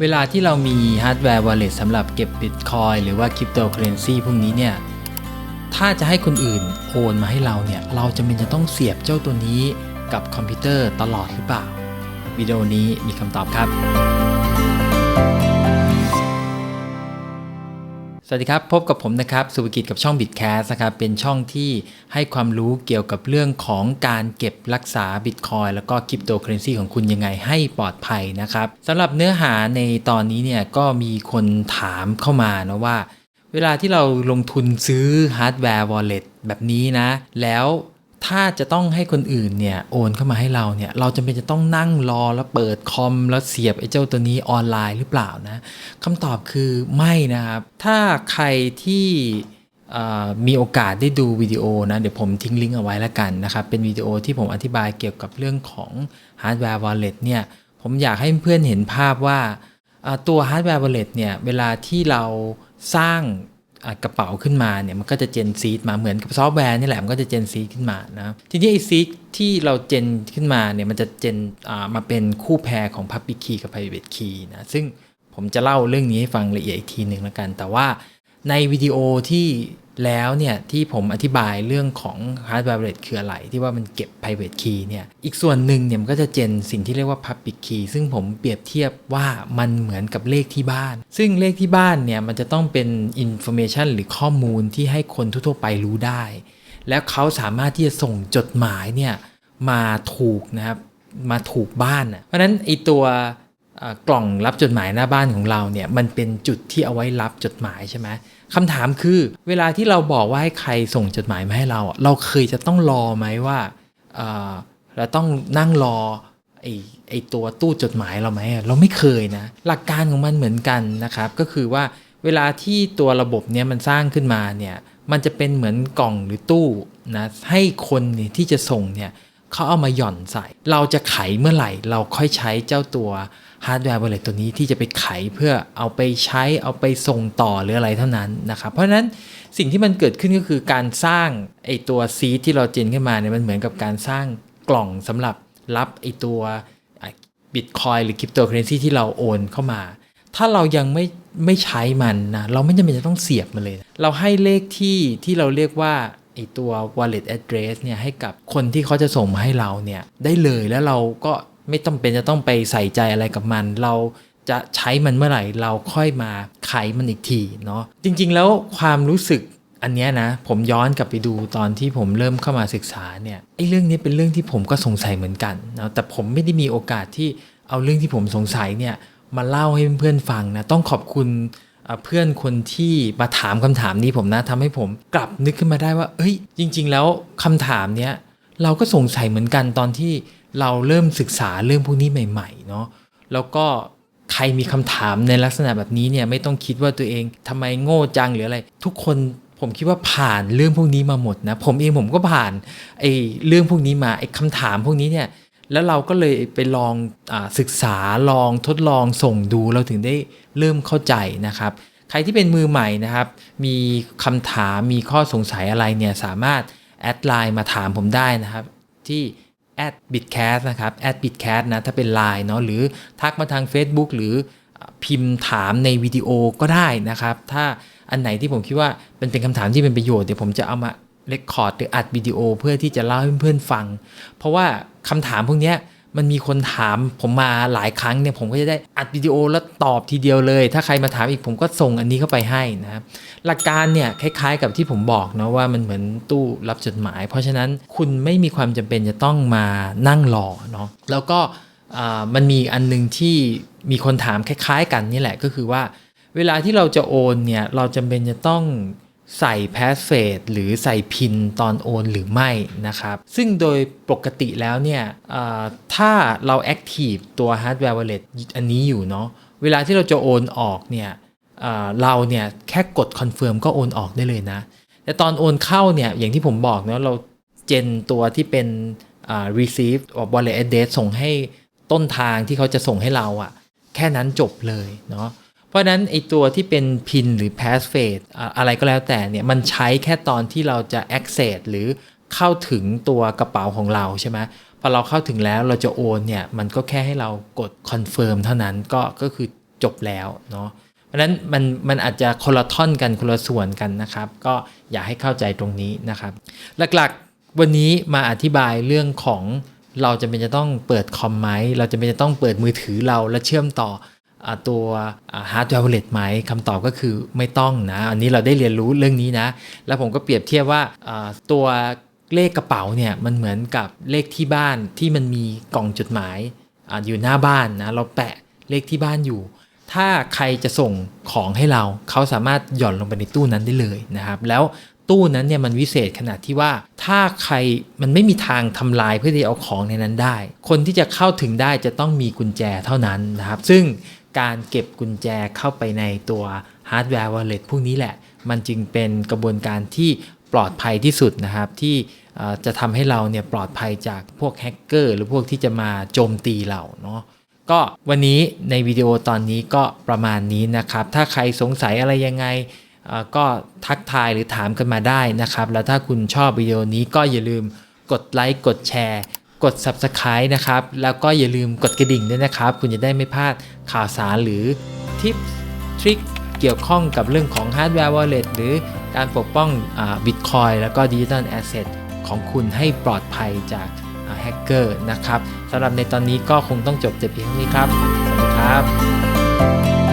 เวลาที่เรามีฮาร์ดแวร์วอลเล็ตสำหรับเก็บบิตคอยหรือว่าคริปโตเคเรนซี่พวกนี้เนี่ย ถ้าจะให้คนอื่นโอนมาให้เราเนี่ย เราจะเป็นจะต้องเสียบเจ้าตัวนี้กับคอมพิวเตอร์ตลอดหรือเปล่า วิดีโอนี้มีคำตอบครับ สวัสดีครับ พบกับผมนะครับสุภกิจกับช่อง b i t c a s นะครับเป็นช่องที่ให้ความรู้เกี่ยวกับเรื่องของการเก็บรักษา Bitcoin แล้วก็คริปโตเคอเรนซีของคุณยังไงให้ปลอดภัยนะครับสำหรับเนื้อหาในตอนนี้เนี่ยก็มีคนถามเข้ามานะว่า เวลาที่เราลงทุนซื้อฮาร์ดแวร์วอลเล็ตแบบนี้นะ แล้ว ถ้าจะต้องให้คนอื่นเนี่ยโอนเข้ามาให้เราเนี่ยเราจำเป็นจะต้องนั่งรอแล้วเปิดคอมแล้วเสียบไอ้เจ้าตัวนี้ออนไลน์หรือเปล่านะคำตอบคือไม่นะครับ ถ้าใครที่มีโอกาสได้ดูวิดีโอนะ เดี๋ยวผมทิ้งลิงก์เอาไว้แล้วกันนะครับ เป็นวิดีโอที่ผมอธิบายเกี่ยวกับเรื่องของฮาร์ดแวร์ wallet เนี่ยผมอยากให้เพื่อนเห็นภาพว่าตัวฮาร์ดแวร์ wallet เนี่ยเวลาที่เราสร้าง อ่ากระเป๋าขึ้นมาเนี่ยมันก็จะเจนซีดมาเหมือนกับซอฟต์แวร์นี่แหละมันก็จะเจนซีดขึ้นมานะทีนี้ไอซีดที่เราเจนขึ้นมาเนี่ยมันจะเจนมาเป็นคู่แพรของ Public Key กับ Private Key นะซึ่งผมจะเล่าเรื่องนี้ให้ฟังละเอียดอีกทีหนึ่งแล้วกัน แต่ว่าในวิดีโอที่ แล้วเนี่ยที่ผมอธิบายเรื่องของ hardware wallet คืออะไร ที่ว่ามันเก็บ private key เนี่ยอีกส่วนหนึ่งเนี่ยมันก็จะเจนสิ่งที่เรียกว่า public key ซึ่งผมเปรียบเทียบว่ามันเหมือนกับเลขที่บ้าน ซึ่งเลขที่บ้านเนี่ยมันจะต้องเป็น information หรือข้อมูลที่ให้คนทั่วไปรู้ได้ แล้วเขาสามารถที่จะส่งจดหมายเนี่ยมาถูกนะครับมาถูกบ้านเพราะนั้นไอตัวกล่องรับจดหมายหน้าบ้านของเราเนี่ยมันเป็นจุดที่เอาไว้รับจดหมายใช่ไหม คำถามคือ เวลาที่เราบอกว่าให้ใครส่งจดหมายมาให้เรา เราเคยจะต้องรอไหมว่าเราต้องนั่งรอไอไอตัวตู้จดหมายเราไหมเราไม่เคยนะ หลักการของมันเหมือนกันนะครับ ก็คือว่าเวลาที่ตัวระบบเนี้ยมันสร้างขึ้นมาเนี่ยมันจะเป็นเหมือนกล่องหรือตู้นะให้คนเนี่ยที่จะส่งเนี่ยเขาเอามาหย่อนใส่ เราจะไขเมื่อไหร่ เราค่อยใช้เจ้าตัว ฮาร์ดแวร์ wallet ตัวนี้ที่จะไปไขเพื่อเอาไปใช้เอาไปส่งต่อหรืออะไรเท่านั้นนะครับเพราะฉะนั้นสิ่งที่มันเกิดขึ้นก็คือการสร้างไอตัวซีที่เราเจนขึ้นมาเนี่ยมันเหมือนกับการสร้างกล่องสำหรับรับไอตัวบิตคอยหรือคริปโตเคอเรนซีที่เราโอนเข้ามา ถ้าเรายังไม่ไม่ใช้มันนะเราไม่จำเป็นจะต้องเสียบมันเลยนะเราให้เลขที่ที่เราเรียกว่าไอตัว wallet address เนี่ยให้กับคนที่เขาจะส่งมาให้เราเนี่ยได้เลยแล้วเราก็ ไม่ต้องเป็นจะต้องไปใส่ใจอะไรกับมัน เราจะใช้มันเมื่อไหร่เราค่อยมาไขมันอีกทีเนาะจริง ๆ แล้วความรู้สึกอันเนี้ยนะ ผมย้อนกลับไปดูตอนที่ผมเริ่มเข้ามาศึกษาเนี่ยไอ้เรื่องนี้เป็นเรื่องที่ผมก็สงสัยเหมือนกันนะแต่ผมไม่ได้มีโอกาสที่เอาเรื่องที่ผมสงสัยเนี่ยมาเล่าให้เพื่อนๆฟังนะต้องขอบคุณเพื่อนคนที่มาถามคำถามนี้ผมนะทำให้ผมกลับนึกขึ้นมาได้ว่า เอ้ย จริง ๆ แล้วคำถามเนี้ยเราก็สงสัยเหมือนกันตอนที่ เราเริ่มศึกษาเรื่องพวกนี้ใหม่ๆเนาะแล้วก็ใครมีคำถามในลักษณะแบบนี้เนี่ยไม่ต้องคิดว่าตัวเองทำไมโง่จังหรืออะไร ทุกคนผมคิดว่าผ่านเรื่องพวกนี้มาหมดนะ ผมเองผมก็ผ่านไอ้เรื่องพวกนี้มาไอ้คำถามพวกนี้เนี่ยแล้วเราก็เลยไปลองอศึกษาลองทดลองส่งดูเราถึงได้เริ่มเข้าใจนะครับ ใครที่เป็นมือใหม่นะครับ มีคำถามมีข้อสงสัยอะไรเนี่ยสามารถแอดไลน์มาถามผมได้นะครับ ที่ at bitcast นะครับ at bitcast นะ ถ้าเป็น Line เนาะหรือทักมาทาง Facebook หรือพิมพ์ถามในวิดีโอก็ได้นะครับ ถ้าอันไหนที่ผมคิดว่าเป็นเป็นคำถามที่เป็นประโยชน์เดี๋ยวผมจะเอามาเรคคอร์ดหรืออัดวิดีโอเพื่อที่จะเล่าให้เพื่อนๆฟัง เพราะว่าคำถามพวกนี้ มันมีคนถามผมมาหลายครั้งเนี่ยผมก็จะได้อัดวิดีโอแล้วตอบทีเดียวเลย ถ้าใครมาถามอีกผมก็ส่งอันนี้เข้าไปให้นะครับหลักการเนี่ยคล้ายๆกับที่ผมบอกนะว่ามันเหมือนตู้รับจดหมาย เพราะฉะนั้นคุณไม่มีความจำเป็นจะต้องมานั่งรอเนาะแล้วก็มันมีอันหนึงที่มีคนถามคล้าย ๆ กันนี่แหละก็คือว่า เวลาที่เราจะโอนเนี่ยเราจำเป็นจะต้อง ใส่พาสเฟดหรือใส่พินตอนโอนหรือไม่นะครับ ซึ่งโดยปกติแล้วเนี่ยถ้าเราแอคทีฟตัว Hardware Wallet อันนี้อยู่เนาะเวลาที่เราจะโอนออกเนี่ยเเราเนี่ยแค่กดคอนเฟิร์มก็โอนออกได้เลยนะ แต่ตอนโอนเข้าเนี่ยอย่างที่ผมบอกเนาะเราเจนตัวที่เป็น receive wallet address ส่งให้ต้นทางที่เขาจะส่งให้เราอะแค่นั้นจบเลยเนาะ เพราะนั้นไอตัวที่เป็น PIN หรือ Password อะอะไรก็แล้วแต่เนี่ยมันใช้แค่ตอนที่เราจะ access หรือเข้าถึงตัวกระเป๋าของเราใช่ไหมพอเราเข้าถึงแล้วเราจะโอนเนี่ยมันก็แค่ให้เรากด confirm เท่านั้นก็ก็คือจบแล้วเนาะเพราะนั้นมันมันอาจจะคนละท่อนกันคนละส่วนกันนะครับ ก็อยากให้เข้าใจตรงนี้นะครับ หลักๆวันนี้มาอธิบายเรื่องของเราจะเป็นจะต้องเปิดคอมไหมเราจะเป็นจะต้องเปิดมือถือเราและเชื่อมต่อ ตัวฮาร์ดแวร์วอลเล็ตไหมคำตอบก็คือไม่ต้องนะ อันนี้เราได้เรียนรู้เรื่องนี้นะ แล้วผมก็เปรียบเทียบว่าตัวเลขกระเป๋าเนี่ยมันเหมือนกับเลขที่บ้านที่มันมีกล่องจดหมายออยู่หน้าบ้านนะเราแปะเลขที่บ้านอยู่ ถ้าใครจะส่งของให้เราเขาสามารถหย่อนลงไปในตู้นั้นได้เลยนะครับ แล้วตู้นั้นเนี่ยมันวิเศษขนาดที่ว่าถ้าใครมันไม่มีทางทำลายเพื่อที่เอาของในนั้นได้ คนที่จะเข้าถึงได้จะต้องมีกุญแจเท่านั้นนะครับ ซึ่ง การเก็บกุญแจเข้าไปในตัวฮาร์ดแวร์วอลเล็ตพวกนี้แหละ มันจึงเป็นกระบวนการที่ปลอดภัยที่สุดนะครับ ที่จะทำให้เราเนี่ยปลอดภัยจากพวกแฮกเกอร์หรือพวกที่จะมาโจมตีเราเนาะก็วันนี้ในวิดีโอตอนนี้ก็ประมาณนี้นะครับ ถ้าใครสงสัยอะไรยังไงก็ทักทายหรือถามกันมาได้นะครับ แล้วถ้าคุณชอบวิดีโอนี้ก็อย่าลืมกดไลค์กดแชร์ กด Subscribe นะครับ แล้วก็อย่าลืมกดกระดิ่งด้วยนะครับ คุณจะได้ไม่พลาดข่าวสารหรือทิปทริคเกี่ยวข้องกับเรื่องของ Hardware Wallet หรือการปกป้องบิตคอยแล้วก็ดิจิ t a ลแอสเซทของคุณให้ปลอดภัยจากแฮกเกอร์นะครับสำหรับในตอนนี้ก็คงต้องจบแต่เพียงเท่านี้ครับ สวัสดีครับ